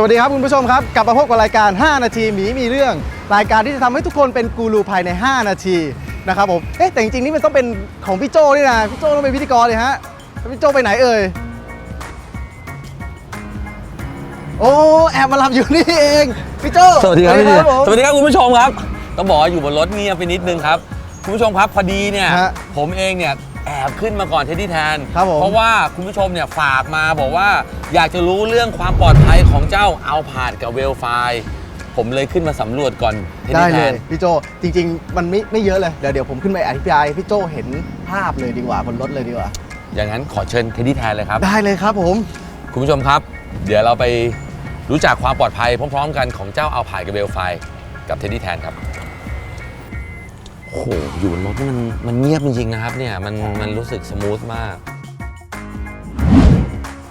สวัสดีครับคุณผู้ชมครับ กลับมาพบกับรายการ 5 นาทีหมีมีเรื่อง รายการที่จะทำให้ทุกคนเป็นกูรูภายใน 5 นาทีนะครับผมเอ๊ะแต่จริงๆนี่มันต้องเป็นของพี่โจนี่นะพี่โจต้องเป็นพิธีกรเลยฮะแล้วพี่โจไปไหนเอ่ยโอ้แอบมาหลับอยู่นี่เองพี่โจสวัสดีครับพี่ผมสวัสดีครับคุณผู้ชมครับต้องบอกว่าอยู่บนรถเงียบไปนิดนึงครับ คุณผู้ชมครับพอดีเนี่ย ฮะ ผมเองเนี่ยแอบขึ้นมาก่อนเทดดี้แทน ครับผม เพราะว่าคุณผู้ชมเนี่ยฝากมาบอกว่าอยากจะรู้เรื่องความปลอดภัยของเจ้าเอาผาดกับเวลไฟผมเลยขึ้นมาสำรวจก่อนเทดได้ดี้แทเลยนพี่โจจริง ๆ มันไม่ไม่เยอะเลยเดี๋ยวเดี๋ยวผมขึ้นไปอธิบายให้พี่โจเห็นภาพเลยดีกว่าบนรถเลยดีกว่า อย่างนั้นขอเชิญเทดดี้แทนเลยครับ ได้เลยครับผม คุณผู้ชมครับ เดี๋ยวเราไปรู้จักความปลอดภัยพร้อม ๆ กันของเจ้าเอาผาดกับเวลไฟกับเทดดี้แทนครับ โอ้โหอยู่บนรถนี่มันมันเงียบจริงๆนะครับเนี่ยมันมันรู้สึกสมูทมาก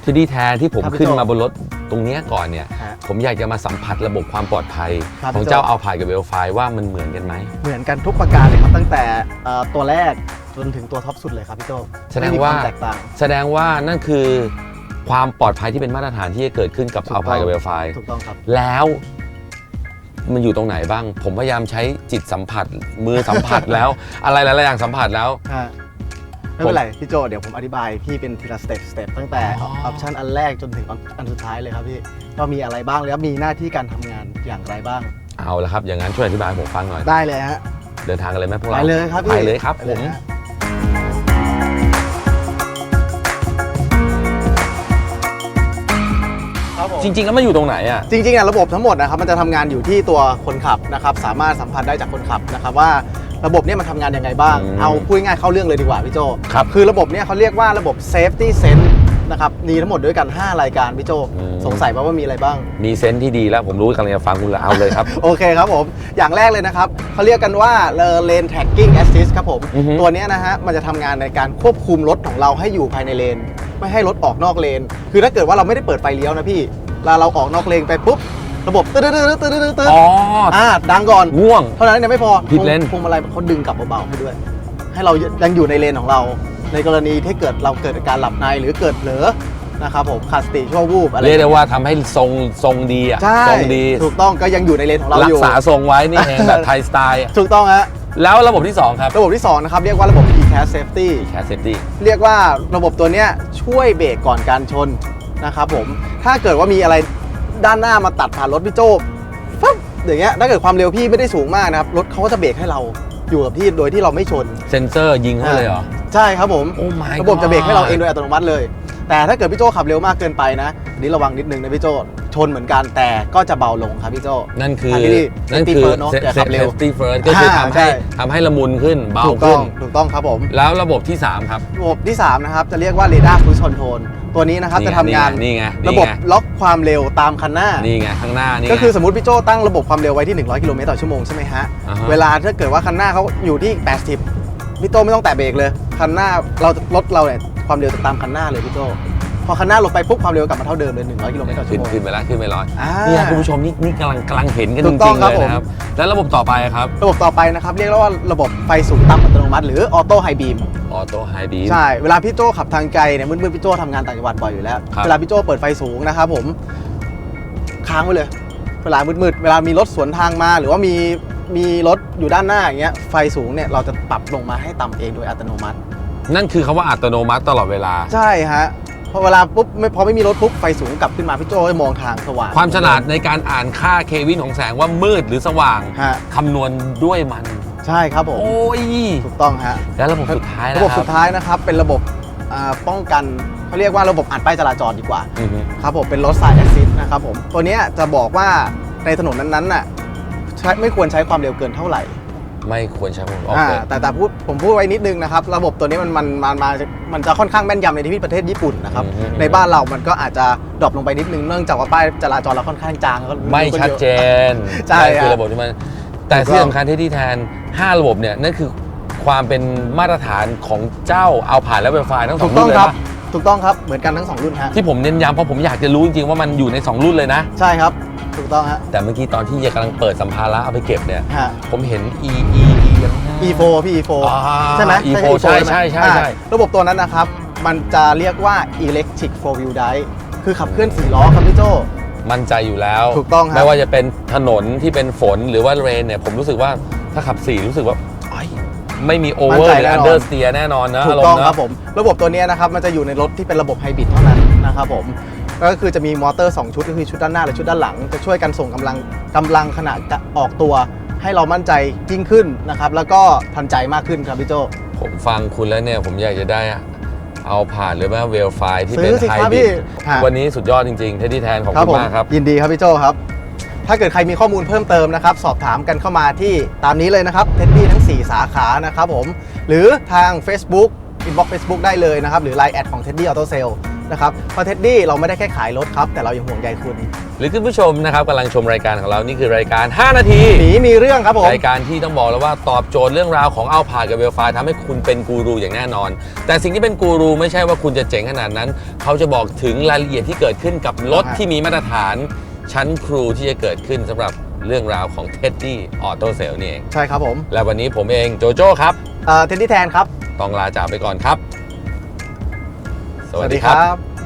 เทดดี้แทนที่ผมครับพี่ขึ้นโจ้มาบนรถตรงเนี้ยก่อนเนี่ย ฮะผมอยากจะมาสัมผัสระบบความปลอดภัย ครับของพี่โจ้ เจ้าเอาผาดกับเวลไฟว่ามันเหมือนกันไหม เหมือนกันทุกประการเลยครับตั้งแต่เอ่อตัวแรกจนถึงตัวท็อปสุดเลยครับพี่โจแสดงว่า ไม่มีคมแตกต่าง แสดงว่านั่นคือความปลอดภัยที่เป็นมาตรฐานที่จะเกิดขึ้นกับถูกต้เอาองผาดกับเวลไฟถูกต้องครับ แล้ว มันอยู่ตรงไหนบ้าง ผมพยายามใช้จิตสัมผัสมือสัมผัสแล้ว อะไรหลายๆอย่างสัมผัสแล้ว ฮะไม่เป็นไรพี่โจเดี๋ยวผมอธิบายพี่เป็นทีละสเต็ปสเต็ปตั้งแต่ออ๋อ อปชันอันแรกจนถึงอันสุดท้ายเลยครับพี่ว่ามีอะไรบ้างแล้วมีหน้าที่การทำงานอย่างไรบ้างเอาละครับอย่างนั้นช่วยอธิบายให้ผมฟังหน่อย ได้เลยฮะเดินทางกันเลยไหมพวกเราไปเลยครับพี่ไปเลยครับไปผมฮะ ผมจริง ๆ แล้วมันอยู่ตรงไหนอะ จริงๆอะระบบทั้งหมดนะครับมันจะทำงานอยู่ที่ตัวคนขับนะครับสามารถสัมผัสได้จากคนขับนะครับว่าระบบเนี้มันทำงานยังไงบ้าง อืมเอาพูดง่ายๆเข้าเรื่องเลยดีกว่าพี่โจครับคือระบบเนี้ยเขาเรียกว่าระบบ safety sense นะครับมีทั้งหมดด้วยกัน 5 รายการพี่โจอืม สงสัยไหมว่ามีอะไรบ้าง มีเซนส์ที่ดีแล้วผมรู้กำลังจะฟังคุณแล้วเอาเลยครับ โอเคครับผม อย่างแรกเลยนะครับเขาเรียกกันว่า lane tracking assist ครับผม อือฮึ ตัวเนี้ยนะฮะ มันจะทำงานในการควบคุมรถของเราให้อยู่ภายในเลน ไม่ให้รถออกนอกเลน คือถ้าเกิดว่าเราไม่ได้เปิดไฟเลี้ยวนะพี่เว ลาเราออกนอกเลนไปปุ๊บ ระบบตืดตืดตืดตืดตืดตืดอ๋ออ่าดังก่อนง่วง เท่านั้นยังไม่พอผิดเลน พวงมาลัยเขาดึงกลับเบาๆให้ด้วย ให้เรายังอยู่ในเลนของเรา ในกรณีที่เกิดเราเกิดอาการหลับในหรือเกิดเผลอนะครับผมขาดสติชั่ววูบอะไร เรียกได้ว่าทำให้ทรงทรงดีอะใช่ทรงดี ถูกต้องก็ยังอยู่ในเลนของเรารัอกยู่ ษาทรงไว้นี่เองแบบไทยสไตล์อะถูกต้องฮะ แล้วระบบที่ 2 ครับระบบที่2นะครับเรียกว่าระบบ e-cas safety แคสเซฟตี้เรียกว่าระบบตัวเนี้ยช่วยเบรกก่อนการชน นะครับผมถ้าเกิดว่ามีอะไรด้านหน้ามาตัดผ่านรถพี่โจ้ฟึ๊บอย่างเงี้ยถ้าเกิดความเร็วพี่ไม่ได้สูงมากนะครับรถเขาก็จะเบรกให้เราอยู่กับที่โดยที่เราไม่ชน เซนเซอร์ยิงเข้าเลยเหรอ ใช่ครับผมโอ้ my ระบบจะเบรกให้เราเอง god โดยอัตโนมัติเลย แต่ถ้าเกิดพี่โจ้ขับเร็วมากเกินไปนะอันนี้ระวังนิดนึงนะพี่โจ้ ชนเหมือนกันแต่ก็จะเบาลงครับพี่โจ้นั่นคืออันนี้นั่น safety คือ first เนอะอย่าขับเร็ว safety first ก็คืออ่าทำใช่ให้ทำให้ละมุนขึ้นเบาถูกต้ขึ้อน งถูกต้องครับผม แล้วระบบที่ 3 ครับระบบที่ 3 นะครับ จะเรียกว่า radar cruise control ตัวนี้นะครับนี่จะไงทำงานนี่ไงนี่ระบบไงล็อกความเร็วตามคันหน้า นี่ไงข้างหน้านี่ก็คือไงสมมติพี่โจตั้งระบบความเร็วไว้ที่ 100 กิโลเมตรต่อชั่วโมงใช่ไหมฮะ อ่าฮะ เวลาถ้าเกิดว่าคันหน้าเขาอยู่ที่ 80 พี่โจไม่ต้องแตะเบรกเลย คันหน้าเรารถเราเนี่ยความเร็วจะตามคันหน้าเลยพี่โจ พอคันหน้าลงไปปุ๊บความเร็วกลับมาเท่าเดิมเลย 100 กิโลเมตรต่อชั่ขึ้วนโมง ขึ้นไปแล้วขึ้นไปร้อยอ่านี่คุณผู้ชมนี่นี่กำลังกำลังเห็นกันถูจกต้ริองงๆครับ เลยนะครับ แล้วระบบต่อไปครับระบบต่อไปนะครับ เรียกว่าระบบไฟสูงต่ำอัตโนมัติ หรือออโต้ไฮบีมออโต้ไฮบีม ใช่ เวลาพี่โจขับทางไกลเนี่ยมืดๆพี่โจทำงานต่างจังหวัดบ่อยอยู่แล้ว ครับ เวลาพี่โจเปิดไฟสูงนะครับผมค้างไว้เลย เวลามืดๆเวลามีรถสวนทางมา หรือว่ามีมีรถอยู่ด้านหน้าอย่างเงี้ยไฟสูงเนี่ยเราจะปรับลงมาให้ต่ำเองโดยอัตโนมัติ นั่นคือคำว่าอัตโนมัติตลอดเวลา ใช่ฮะพ อเวลาปุ๊บไม่พอไม่มีรถปุ๊บไฟสูงกลับขึ้นมาพี่โจก็มองทางสว่าง ความฉลาดในการอ่านค่าเควินของแสงว่ามืดหรือสว่างฮะ คำนวณด้วยมัน ใช่ครับผมโอ้ย ถูกต้องฮะ แล้วระบบสุดท้ายระบบคสุดท้ายนะครับเป็นระบบอ่าป้องกันเขาเรียกว่าระบบอ่านป้ายจราจรดีกว่าอือฮึ ครับผมเป็นรถสายแอซิสนะครับผมตัวเนี้ยจะบอกว่าในถนนนั้นๆน่ะใช้ไม่ควรใช้ความเร็วเกินเท่าไหร่ ไม่ควรใช้ผมโออ่าเคแต่แต่พูดผมพูดไว้นิดนึงนะครับ ระบบตัวนี้มันมันมันมามันจะค่อนข้างแม่นยำในที่ประเทศญี่ปุ่นนะครับ อืมในบ้านเรามันก็อาจจะดรอปลงไปนิดนึงเนื่องจากว่าป้ายจราจรเราค่อนข้างจางแล้วก็ ไม่ชัดเจนใช่นั่นคือฮะระบบที่มัน แต่ที่สำคัญที่ที่แทน 5 ระบบเนี่ยนั่นคือความเป็นมาตรฐานของเจ้าเอาผ่านและเวลไฟทั้งสอถูงกต้รุ่องนเลยครับปะ ถูกต้องครับเหมือนกันทั้งสองรุ่นฮะที่ผมเน้นย้ำเพราะผมอยากจะรู้จริงๆว่ามันอยู่ใน 2 รุ่นเลยนะ ใช่ครับถูกต้องฮะแต่เมื่อกี้ตอนที่เฮียกำลังเปิดสัมภาระเอาไปเก็บเนี่ย ฮะ ผมเห็น E E E ข้างหน้า E4 พี่ E4 อ่าใช่ไหม E4 E4 ใช่ไหมใช่ใช่ อ่าใช่ระบบตัวนั้นนะครับ มันจะเรียกว่า electric four wheel drive คือขับเคลื่อนสี่ล้อครับพี่โจ มั่นใจอยู่แล้วถูกต้องครับ ไม่ว่าจะเป็นถนนที่เป็นฝนหรือว่าเรนเนี่ยผมรู้สึกว่าถ้าขับสี่รู้สึกว่าเอ้ย ไม่มีโอเวอมั่นร์ใจหรือแน่นอนอันเดอร์สเตียแน่นอนนะถูอากรมต้องณ์ครับนะผม ระบบตัวเนี้ยนะครับมันจะอยู่ในรถที่เป็นระบบไฮบริดเท่านั้นนะครับผมก็คือจะมีมอเตอร์ 2 ชุดก็คือชุดด้านหน้าและชุดด้านหลัง จะช่วยกันส่งกำลังกำลังขณะออกตัว ให้เรามั่นใจยิ่งขึ้นนะครับ แล้วก็ทันใจมากขึ้นครับพี่โจผมฟังคุณแล้วเนี่ยผมอยากจะได้เอาผ่านหรือว่าเวลไฟที่ซื้เป็นอสิไฮครับบริพี่ดฮะวันนี้สุดยอดจริงๆเทดดี้แทนขอบครับคุผณมมากครับ ยินดีครับพี่โจครับ ถ้าเกิดใครมีข้อมูลเพิ่มเติมนะครับ สอบถามกันเข้ามาที่ตามนี้เลยนะครับเท็ดดี้ทั้ง 4 สาขานะครับผมหรือทาง Facebook inbox Facebook ได้เลยนะครับ หรือ Line แอดของ Teddy Auto Sale นะครับเพราะ Teddy เราไม่ได้แค่ขายรถครับ แต่เรายังห่วงใยคุณ หรือคุณผู้ชมนะครับกำลังชมรายการของเรานี่คือรายการ 5 นาที หนีมีเรื่องครับผม รายการที่ต้องบอกแล้วว่าตอบโจทย์เรื่องราวของเอาผ่านกับเวลไฟทำให้คุณเป็นกูรูอย่างแน่นอน แต่สิ่งที่เป็นกูรูไม่ใช่ว่าคุณจะเจ๋งขนาดนั้น เขาจะบอกถึงรายละเอียดที่เกิดขึ้นกับรถอ่าฮะที่มีมาตรฐาน ชั้นครูที่จะเกิดขึ้นสำหรับเรื่องราวของ Teddy Auto Sale นี่เอง ใช่ครับผมและวันนี้ผมเองโจโจ้ครับเท็ดดี้แทนครับ ต้องลาจากไปก่อนครับ สวัสดีครับ